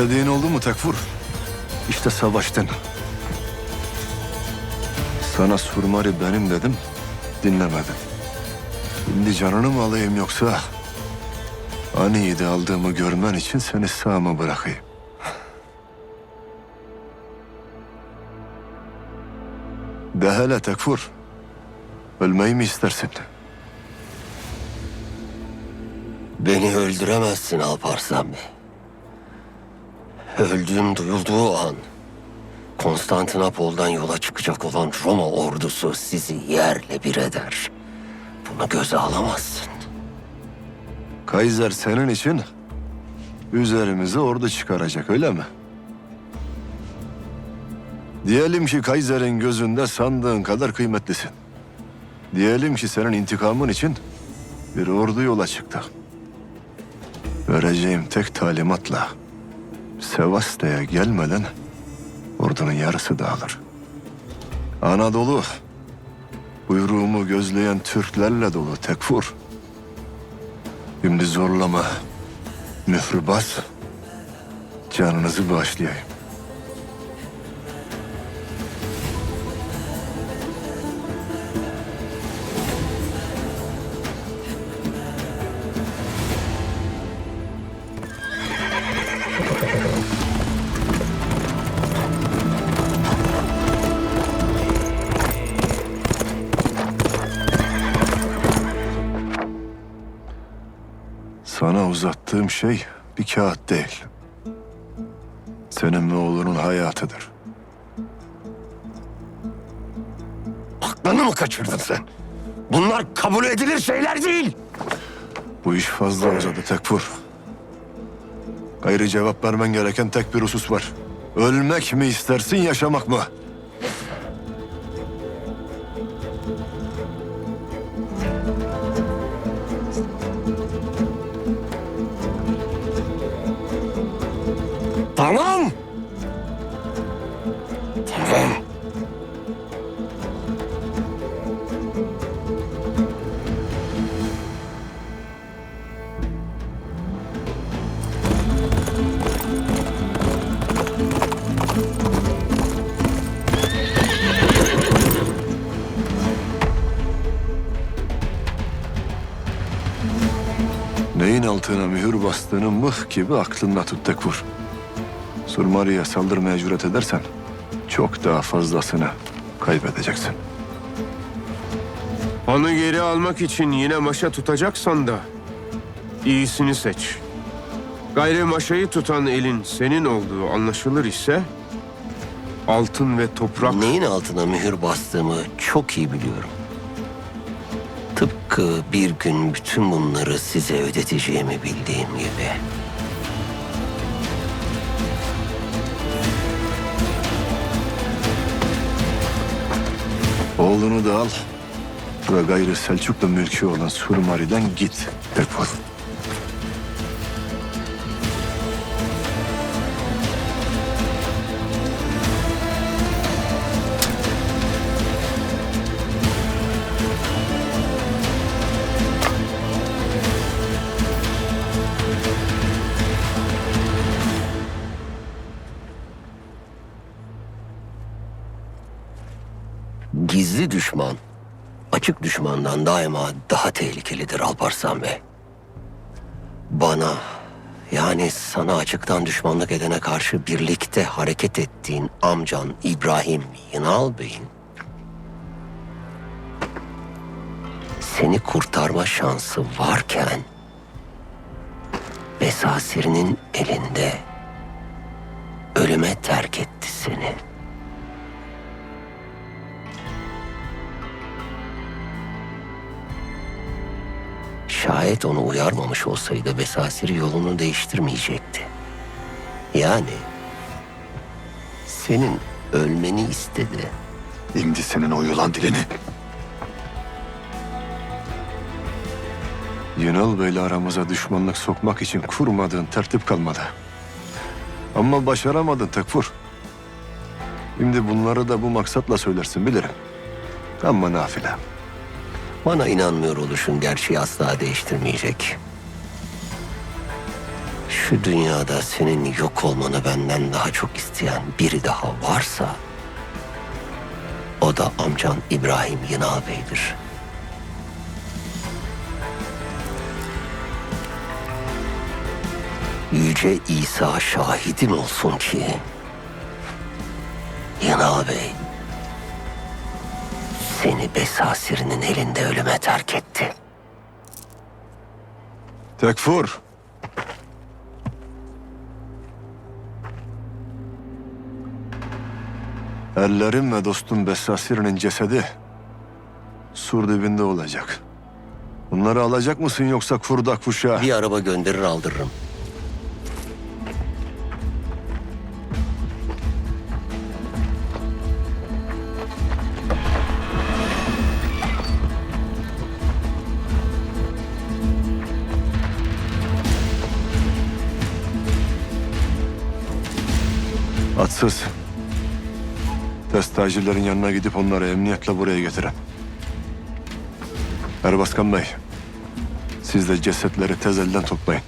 İstediğin oldu mu Tekfur? İşte savaştın. Sana Surmari benim dedim, dinlemedin. Şimdi canını mı alayım yoksa... Ani'yi aldığımı görmen için seni sağ mı bırakayım? De hele Tekfur. Ölmeyi mi istersin? Beni öldüremezsin Alparslan Bey. Öldüğüm duyulduğu an Konstantinopol'dan yola çıkacak olan Roma ordusu sizi yerle bir eder. Bunu göze alamazsın. Kaiser senin için üzerimize ordu çıkaracak öyle mi? Diyelim ki Kaiser'in gözünde sandığın kadar kıymetlisin. Diyelim ki senin intikamın için bir ordu yola çıktı. Vereceğim tek talimatla Sevasta'ya gelmeden ordunun yarısı dağılır. Anadolu buyruğumu gözleyen Türklerle dolu tekfur. Şimdi zorlama, mührü canınızı bağışlayayım. Sana uzattığım şey bir kağıt değil. Senin ve oğlunun hayatıdır. Aklını mı kaçırdın sen? Bunlar kabul edilir şeyler değil. Bu iş fazla uzadı Tekfur. Gayrı cevap vermen gereken tek bir husus var. Ölmek mi istersin, yaşamak mı? Tamam. Tamam. Neyin altına mühür bastığını mıh gibi aklında tut Tekfur. Surmari'ye saldırmaya cüret edersen çok daha fazlasını kaybedeceksin. Onu geri almak için yine maşa tutacaksan da iyisini seç. Gayrı maşayı tutan elin senin olduğu anlaşılır ise altın ve toprak Neyin altına mühür bastığımı çok iyi biliyorum. Tıpkı bir gün bütün bunları size ödeteceğimi bildiğim gibi. Oğlunu da al ve gayrı Selçuklu mülkü olan Surmari'den git Tekfur. Gizli düşman, açık düşmandan daima daha tehlikelidir Alparslan Bey. Bana, yani sana açıktan düşmanlık edene karşı birlikte hareket ettiğin amcan İbrahim Yınal Bey'in seni kurtarma şansı varken Besasir'in elinde ölüme terk etti seni. Şayet onu uyarmamış olsaydı Besasir yolunu değiştirmeyecekti. Yani senin ölmeni istedi. İndi senin o yılan dilini. Yunal Bey'le aramıza düşmanlık sokmak için kurmadığın tertip kalmadı. Ama başaramadın Tekfur. Şimdi bunları da bu maksatla söylersin bilirim. Ama nafile. Bana inanmıyor oluşun gerçeği asla değiştirmeyecek. Şu dünyada senin yok olmanı benden daha çok isteyen biri daha varsa... ...o da amcan İbrahim Yınal Bey'dir. Yüce İsa şahidim olsun ki... Yınal Bey... ...seni Besasir'in elinde ölüme terk etti. Tekfur. Ellerim ve dostum Bessasir'in cesedi sur dibinde olacak. Bunları alacak mısın yoksa kurda kuşa? Bir araba gönderir aldırırım. Atsız. Testacıların yanına gidip onları emniyetle buraya getirin. Erbaskan Bey, siz de cesetleri tez elden toplayın.